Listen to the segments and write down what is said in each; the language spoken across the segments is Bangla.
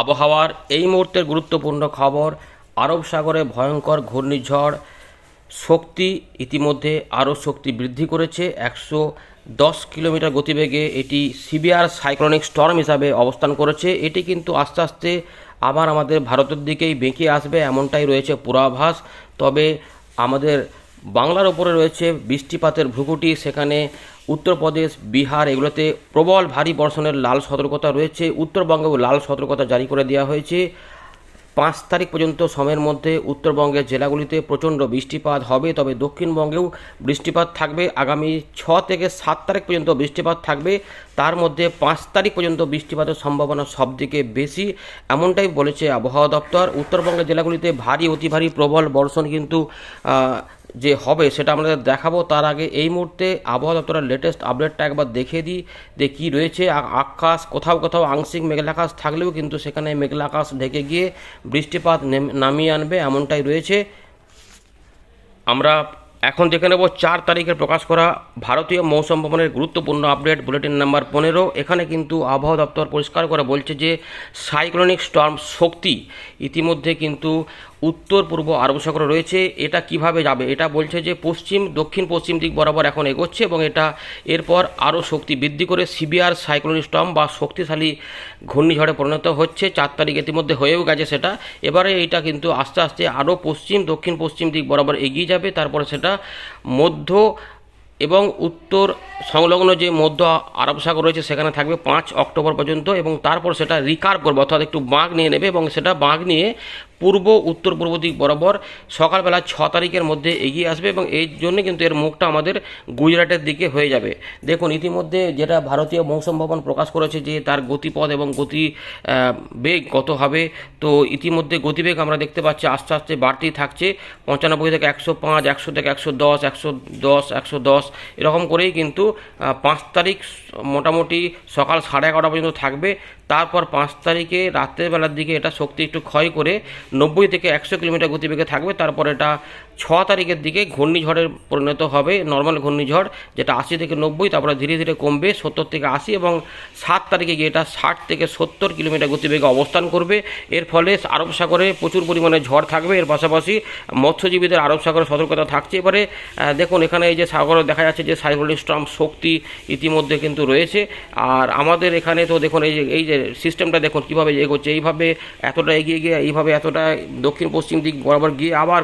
আবহাওয়ার এই মুহূর্তের গুরুত্বপূর্ণ খবর, আরব সাগরে ভয়ঙ্কর ঘূর্ণিঝড়, শক্তি ইতিমধ্যে আরও শক্তি বৃদ্ধি করেছে। একশো দশ কিলোমিটার গতিবেগে এটি সিভিয়ার সাইক্লোনিক স্টর্ম হিসাবে অবস্থান করেছে। এটি কিন্তু আস্তে আস্তে আবার আমাদের ভারতের দিকেই বেঁকে আসবে, এমনটাই রয়েছে পূর্বাভাস। তবে আমাদের বাংলার ওপরে রয়েছে বৃষ্টিপাতের ভ্রুকুটি, সেখানে উত্তরপ্রদেশ, বিহার এগুলোতে প্রবল ভারী বর্ষণের লাল সতর্কতা রয়েছে। উত্তরবঙ্গেও লাল সতর্কতা জারি করে দেওয়া হয়েছে। পাঁচ তারিখ পর্যন্ত সময়ের মধ্যে উত্তরবঙ্গের জেলাগুলিতে প্রচণ্ড বৃষ্টিপাত হবে, তবে দক্ষিণবঙ্গেও বৃষ্টিপাত থাকবে। আগামী ছ থেকে সাত তারিখ পর্যন্ত বৃষ্টিপাত থাকবে। তার মধ্যে পাঁচ তারিখ পর্যন্ত বৃষ্টিপাতের সম্ভাবনা সবদিকে বেশি। এমনটাই বলেছে আবহাওয়া দপ্তর। উত্তরবঙ্গের জেলাগুলিতে ভারী, অতি ভারী প্রবল বর্ষণ কিন্তু যে হবে সেটা আমাদের দেখাবো। তার আগে এই মুহূর্তে আবহাওয়া দপ্তরের লেটেস্ট আপডেটটা একবার দেখে দিই, যে কী রয়েছে। আকাশ কোথাও কোথাও আংশিক মেঘলা আকাশ থাকলেও কিন্তু সেখানে মেঘলা আকাশ ঢেকে গিয়ে বৃষ্টিপাত নামিয়ে আনবে, এমনটাই রয়েছে। আমরা এখন দেখে নেব চার তারিখে প্রকাশ করা ভারতীয় মৌসুম ভবনের গুরুত্বপূর্ণ আপডেট, বুলেটিন নাম্বার পনেরো। এখানে কিন্তু আবহাওয়া দপ্তর পরিষ্কার করে বলছে যে, সাইক্লোনিক স্টর্ম শক্তি ইতিমধ্যে কিন্তু উত্তর, পূর্ব আরব সাগরে রয়েছে। এটা কীভাবে যাবে? এটা বলছে যে পশ্চিম, দক্ষিণ, পশ্চিম দিক বরাবর এখন এগোচ্ছে এবং এটা এরপর আরও শক্তি বৃদ্ধি করে সিবিআর সাইক্লোনিক স্টর্ম বা শক্তিশালী ঘূর্ণিঝড়ে পরিণত হচ্ছে। চার তারিখ ইতিমধ্যে হয়েও গেছে সেটা। এবারে এইটা কিন্তু আস্তে আস্তে আরও পশ্চিম, দক্ষিণ, পশ্চিম দিক বরাবর এগিয়ে যাবে। তারপরে সেটা মধ্য এবং উত্তর সংলগ্ন যে মধ্য আরব সাগর রয়েছে সেখানে থাকবে পাঁচ অক্টোবর পর্যন্ত এবং তারপর সেটা রিকার্ভ করবে অর্থাৎ একটু বাঁক নিয়ে নেবে এবং সেটা বাঁক নিয়ে পূর্ব, উত্তর, পূর্ব দিক বরাবর সকালবেলা ছ তারিখের মধ্যে এগিয়ে আসবে এবং এই জন্য কিন্তু এর মুখটা আমাদের গুজরাটের দিকে হয়ে যাবে। দেখুন, ইতিমধ্যে যেটা ভারতীয় মৌসুম ভবন প্রকাশ করেছে যে তার গতিপথ এবং গতি বেগ কত হবে, তো ইতিমধ্যে গতিবেগ আমরা দেখতে পাচ্ছি আস্তে আস্তে বাড়তেই থাকছে। পঁচানব্বই থেকে একশো পাঁচ, একশো থেকে একশো দশ একশো দশ একশো দশ, এরকম করেই কিন্তু পাঁচ তারিখ মোটামুটি সকাল সাড়ে এগারোটা পর্যন্ত থাকবে। তারপর পাঁচ তারিখে রাত্রের বেলার দিকে এটা শক্তি একটু ক্ষয় করে নব্বই থেকে একশো কিলোমিটার গতিবেগে থাকবে। তারপর এটা ছ তারিখের দিকে ঘূর্ণিঝড়ের পরিণত হবে নর্মাল ঘূর্ণিঝড়, যেটা আশি থেকে নব্বই, তারপরে ধীরে ধীরে কমবে সত্তর থেকে আশি এবং সাত তারিখে গিয়ে এটা ষাট থেকে সত্তর কিলোমিটার গতিবেগে অবস্থান করবে। এর ফলে আরব সাগরে প্রচুর পরিমাণে ঝড় থাকবে। এর পাশাপাশি মৎস্যজীবীদের আরব সাগরে সতর্কতা থাকছে। এবারে দেখুন, এখানে এই যে সাগরে দেখা যাচ্ছে যে সাইক্লোনিক স্টর্ম শক্তি ইতিমধ্যে কিন্তু রয়েছে। আর আমাদের এখানে তো দেখুন, এই যে এই যে সিস্টেমটা দেখুন, কীভাবে এগোচ্ছে, এইভাবে এতটা এগিয়ে গিয়ে, এইভাবে এতটা দক্ষিণ পশ্চিম দিক বরাবর গিয়ে আবার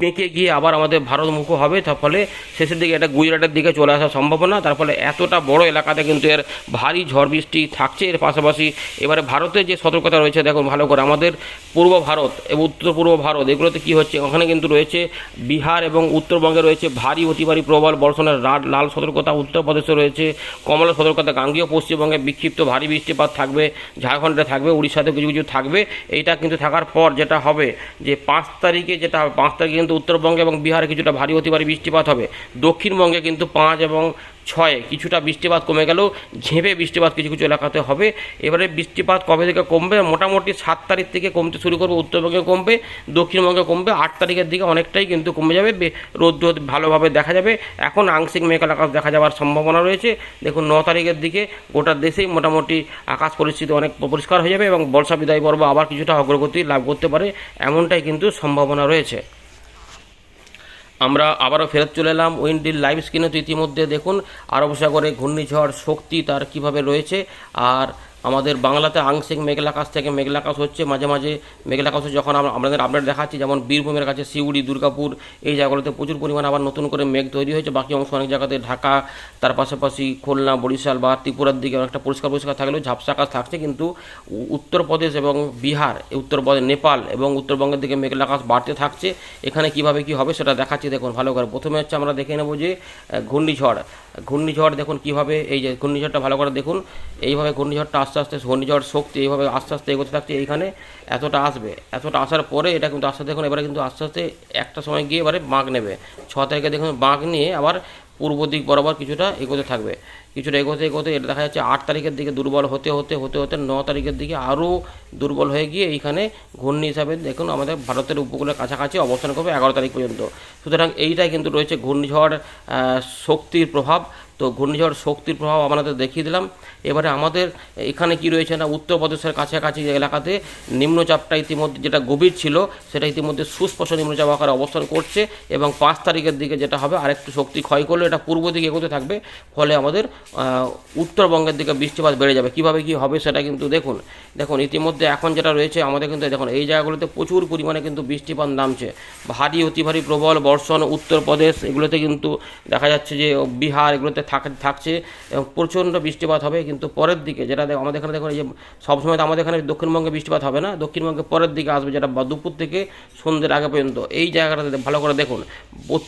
বেঁকে গিয়ে আবার আমাদের ভারতমুখ হবে। তার ফলে শেষের দিকে এটা গুজরাটের দিকে চলে আসার সম্ভাবনা। তার ফলে এতটা বড় এলাকাতে কিন্তু এর ভারী ঝড় বৃষ্টি থাকছে। এর পাশাপাশি এবারে ভারতের যে সতর্কতা রয়েছে, দেখুন, ভালো করে আমাদের পূর্ব ভারত, এবং, উত্তর পূর্ব ভারত, এগুলোতে কী হচ্ছে, ওখানে কিন্তু রয়েছে বিহার এবং উত্তরবঙ্গে রয়েছে ভারী, অতি ভারী প্রবল বর্ষণের লাল সতর্কতা। উত্তরপ্রদেশে রয়েছে কমলা সতর্কতা গাঙ্গীয় পশ্চিমবঙ্গে বিক্ষিপ্ত ভারী বৃষ্টিপাত থাকবে, ঝাড়খণ্ডে থাকবে, উড়িষ্যাতে কিছু কিছু থাকবে। এইটা কিন্তু থাকার পর যেটা হবে যে পাঁচ তারিখে যেটা হবে, পাঁচ তারিখে কিন্তু উত্তরবঙ্গে এবং বিহারে কিছুটা ভারী অতি ভারী বৃষ্টিপাত হবে। দক্ষিণবঙ্গে কিন্তু পাঁচ এবং ছয়ে, কিছুটা বৃষ্টিপাত কমে গেলেও ঝেঁপে বৃষ্টিপাত কিছু কিছু এলাকাতে হবে। এবারে বৃষ্টিপাত কবে থেকে কমবে? মোটামুটি সাত তারিখ থেকে কমতে শুরু করবে, উত্তরবঙ্গে কমবে, দক্ষিণবঙ্গে কমবে। আট তারিখের দিকে অনেকটাই কিন্তু কমে যাবে। রোদ রোদ ভালোভাবে দেখা যাবে। এখন আংশিক মেঘাল আকাশ দেখা যাওয়ার সম্ভাবনা রয়েছে। দেখুন, ন তারিখের দিকে গোটা দেশেই মোটামুটি আকাশ পরিস্থিতি অনেক পরিষ্কার হয়ে যাবে এবং বর্ষা বিদায় পর্ব আবার কিছুটা অগ্রগতি লাভ করতে পারে, এমনটাই কিন্তু সম্ভাবনা রয়েছে। আমরা আবারও ফেরত চলে এলাম উইন্ডির লাইভ স্ক্রিনে তো ইতিমধ্যে দেখুন, আরব সাগরে ঘূর্ণিঝড় শক্তি তার কীভাবে রয়েছে, আর আমাদের বাংলাতে আংশিক মেঘলা আকাশ থেকে মেঘলা আকাশ হচ্ছে, মাঝে মাঝে মেঘলা আকাশ যখন আমরা আমাদের আপডেট দেখাচ্ছি, যেমন বীরভূমের কাছে সিউড়ি, দুর্গাপুর, এই জায়গাগুলোতে প্রচুর পরিমাণে আবার নতুন করে মেঘ তৈরি হয়েছে। বাকি অংশ অনেক জায়গাতে ঢাকা, তার পাশাপাশি খুলনা, বরিশাল বা ত্রিপুরার দিকে অনেকটা পরিষ্কার পরিষ্কার থাকলেও ঝাপসা আকাশ থাকছে। কিন্তু উত্তরপ্রদেশ এবং বিহার উত্তরপ্রদেশ, নেপাল এবং উত্তরবঙ্গের দিকে মেঘলা আকাশ বাড়তে থাকছে। এখানে কীভাবে কি হবে সেটা দেখাচ্ছি, দেখুন ভালো করে। প্রথমে হচ্ছে আমরা দেখে নেব যে ঘূর্ণিঝড়। ঘূর্ণিঝড় দেখুন কীভাবে, এই যে ঘূর্ণিঝড়টা ভালো করে দেখুন, এইভাবে ঘূর্ণিঝড়টা আস্তে আস্তে, ঘূর্ণিঝড় শক্তি এইভাবে আস্তে আস্তে এগোতে থাকছে এইখানে এতটা আসবে। এতটা আসার পরে এটা কিন্তু আস্তে দেখুন, এবারে কিন্তু আস্তে আস্তে একটা সময় গিয়ে এবারে বাঁক নেবে। ছ তারিখে দেখুন বাঁক নিয়ে আবার পূর্ব দিক বরাবর কিছুটা এগোতে থাকবে। কিছুটা এগোতে এগোতে এটা দেখা যাচ্ছে আট তারিখের দিকে দুর্বল হতে হতে হতে হতে ন তারিখের দিকে আরও দুর্বল হয়ে গিয়ে এইখানে ঘূর্ণি হিসাবে দেখুন আমাদের ভারতের উপকূলের কাছাকাছি অবস্থান করবে এগারো তারিখ পর্যন্ত। সুতরাং এইটাই কিন্তু রয়েছে ঘূর্ণিঝড় শক্তির প্রভাব। তো ঘূর্ণিঝড় শক্তির প্রভাব আমাদের দেখিয়ে দিলাম। এবারে আমাদের এখানে কি রয়েছে না উত্তরপ্রদেশের কাছাকাছি এলাকাতে নিম্নচাপটা ইতিমধ্যে যেটা গভীর ছিল, সেটা ইতিমধ্যে সুস্পষ্ট নিম্নচাপ আকারে অবস্থান করছে এবং পাঁচ তারিখের দিকে যেটা হবে, আরেকটু শক্তি ক্ষয় করলে এটা পূর্ব দিকে এগোতে থাকবে। ফলে আমাদের উত্তরবঙ্গের দিকে বৃষ্টিপাত বেড়ে যাবে। কীভাবে কি হবে সেটা কিন্তু দেখুন। দেখুন, ইতিমধ্যে এখন যেটা রয়েছে, আমাদের কিন্তু দেখুন, এই জায়গাগুলোতে প্রচুর পরিমাণে কিন্তু বৃষ্টিপাত নামছে। ভারী, অতি ভারী প্রবল বর্ষণ, উত্তরপ্রদেশ, এগুলোতে কিন্তু দেখা যাচ্ছে যে বিহার, এগুলোতে থাকছে এবং প্রচণ্ড বৃষ্টিপাত হবে, কিন্তু পরের দিকে যেটা দেখ- আমাদের এখানে দেখুন এই যে সবসময় তো আমাদের এখানে দক্ষিণবঙ্গে বৃষ্টিপাত হবে না, দক্ষিণবঙ্গে পরের দিকে আসবে যেটা দুপুর থেকে সন্ধ্যের আগে পর্যন্ত। এই জায়গাটাতে ভালো করে দেখুন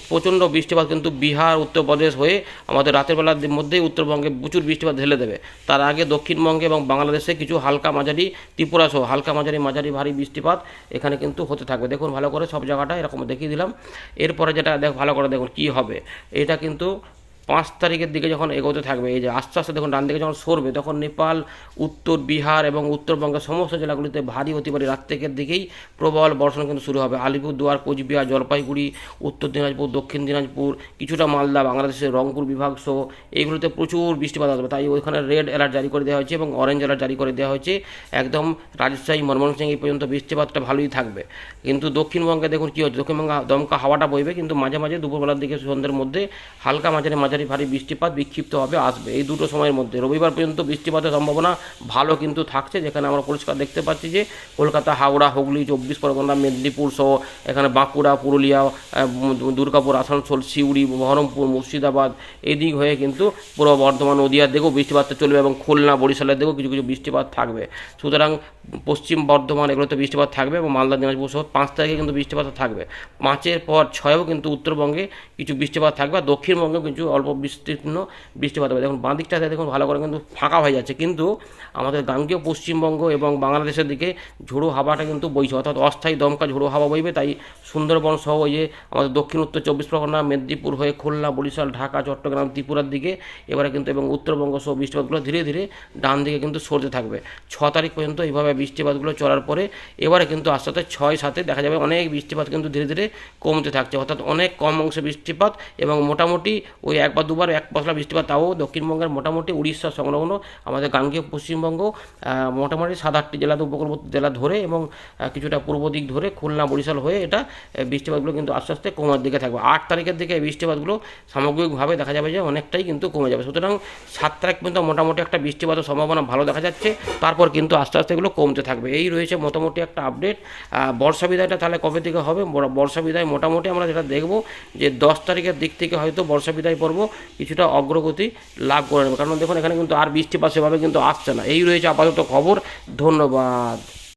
প্রচণ্ড বৃষ্টিপাত কিন্তু বিহার, উত্তরপ্রদেশ হয়ে আমাদের রাতের বেলার মধ্যেই উত্তরবঙ্গে প্রচুর বৃষ্টিপাত ঢেলে দেবে। তার আগে দক্ষিণবঙ্গে এবং বাংলাদেশে কিছু হালকা মাঝারি ত্রিপুরা সহ হালকা মাঝারি মাঝারি ভারী বৃষ্টিপাত এখানে কিন্তু হতে থাকবে। দেখুন ভালো করে সব জায়গাটা এরকম দেখিয়ে দিলাম। এরপরে যেটা দেখ ভালো করে দেখুন কী হবে। এটা কিন্তু পাঁচ তারিখের দিকে যখন এগোতে থাকবে, এই যে আস্তে আস্তে দেখুন, ডান দিকে যখন সরবে, তখন নেপাল, উত্তর বিহার এবং উত্তরবঙ্গের সমস্ত জেলাগুলিতে ভারী অতি ভারী রাত থেকের দিকেই প্রবল বর্ষণ কিন্তু শুরু হবে। আলিপুরদুয়ার, কোচবিহার, জলপাইগুড়ি, উত্তর দিনাজপুর, দক্ষিণ দিনাজপুর, কিছুটা মালদা, বাংলাদেশের রংপুর বিভাগ সহ এইগুলোতে প্রচুর বৃষ্টিপাত আসবে। তাই ওইখানে রেড অ্যালার্ট জারি করে দেওয়া হয়েছে এবং অরেঞ্জ অ্যালার্ট জারি করে দেওয়া হয়েছে। একদম রাজশাহী ময়মনসিংহ এই পর্যন্ত বৃষ্টিপাতটা ভালোই থাকবে। কিন্তু দক্ষিণবঙ্গে দেখুন কী হচ্ছে? দক্ষিণবঙ্গে দমকা হাওয়াটা বইবে, কিন্তু মাঝে মাঝে দুপুরবেলার দিকে সন্ধ্যের মধ্যে হালকা মাঝারি মাঝারি ভারী বৃষ্টিপাত বিক্ষিপ্তভাবে আসবে। এই দুটো সময়ের মধ্যে। রবিবার পর্যন্ত বৃষ্টিপাতের সম্ভাবনা ভালো কিন্তু থাকছে। যেখানে আমরা পরিষ্কার দেখতে পাচ্ছি যে কলকাতা, হাওড়া, হুগলি, চব্বিশ পরগনা, মেদিনীপুর সহ এখানে বাঁকুড়া, পুরুলিয়া দুর্গাপুর, আসানসোল, সিউড়ি, বহরমপুর, মুর্শিদাবাদ এই দিক হয়ে কিন্তু পুরো বর্ধমান, নদীয়ার দিকেও বৃষ্টিপাতটা চলবে এবং খুলনা, বরিশালের দিকেও কিছু কিছু বৃষ্টিপাত থাকবে। সুতরাং পশ্চিম বর্ধমান এগুলোতে বৃষ্টিপাত থাকবে এবং মালদা, দিনাজপুর সহ পাঁচ তারিখে কিন্তু বৃষ্টিপাত থাকবে। পাঁচের পর ছয়েও কিন্তু উত্তরবঙ্গে কিছু বৃষ্টিপাত থাকবে। আর দক্ষিণবঙ্গেও কিছু অল্প বিস্তীর্ণ বৃষ্টিপাত হবে। দেখুন, বাঁ দিকটাতে দেখুন, ভালো করে কিন্তু ফাঁকা হয়ে যাচ্ছে। কিন্তু আমাদের গাঙ্গেয় পশ্চিমবঙ্গ এবং বাংলাদেশের দিকে ঝোড়ো হাওয়াটা কিন্তু বইছে। অর্থাৎ অস্থায়ী দমকা ঝোড়ো হাওয়া বইবে। তাই সুন্দরবন সহ যে আমাদের দক্ষিণ, উত্তর চব্বিশ পরগনা, মেদিনীপুর হয়ে খুলনা, বরিশাল, ঢাকা, চট্টগ্রাম, ত্রিপুরার দিকে এবারে কিন্তু এবং উত্তরবঙ্গ সহ বৃষ্টিপাতগুলো ধীরে ধীরে ডান দিকে কিন্তু সরতে থাকবে। ছ তারিখ পর্যন্ত এইভাবে বৃষ্টিপাতগুলো চলার পরে এবারে কিন্তু আস্তে আস্তে ছয় সাথে দেখা যাবে অনেক বৃষ্টিপাত কিন্তু ধীরে ধীরে কমতে থাকছে। অর্থাৎ অনেক কম অংশে বৃষ্টিপাত এবং মোটামুটি ওই একবার দুবার এক পশলা বৃষ্টিপাত, তাও দক্ষিণবঙ্গের মোটামুটি উড়িষ্যা সংলগ্ন, আমাদের গাঙ্গেয় পশ্চিমবঙ্গ মোটামুটি সাত আটটি জেলা উপকূলবর্তী জেলা ধরে এবং কিছুটা পূর্ব দিক ধরে খুলনা, বরিশাল হয়ে এটা বৃষ্টিপাতগুলো কিন্তু আস্তে আস্তে কমার দিকে থাকবে। আট তারিখের দিকে এই বৃষ্টিপাতগুলো সামগ্রিকভাবে দেখা যাবে যে অনেকটাই কিন্তু কমে যাবে। সুতরাং সাত তারিখ পর্যন্ত মোটামুটি একটা বৃষ্টিপাতের সম্ভাবনা ভালো দেখা যাচ্ছে, তারপর কিন্তু আস্তে আস্তে এগুলো কমতে থাকবে। এই রয়েছে মোটামুটি একটা আপডেট বর্ষা বিদায়টা তাহলে কবে থেকে হবে? বর্ষা বিদায় মোটামুটি আমরা যেটা দেখব যে দশ তারিখের দিক থেকে হয়তো বর্ষা বিদায় পর্ব কিছুটা অগ্রগতি লাভ করে নেবে। কারণ দেখুন, এখানে কিন্তু আর বৃষ্টিপাত সেভাবে কিন্তু আসছে না। এই রয়েছে আপাতত খবর। ধন্যবাদ।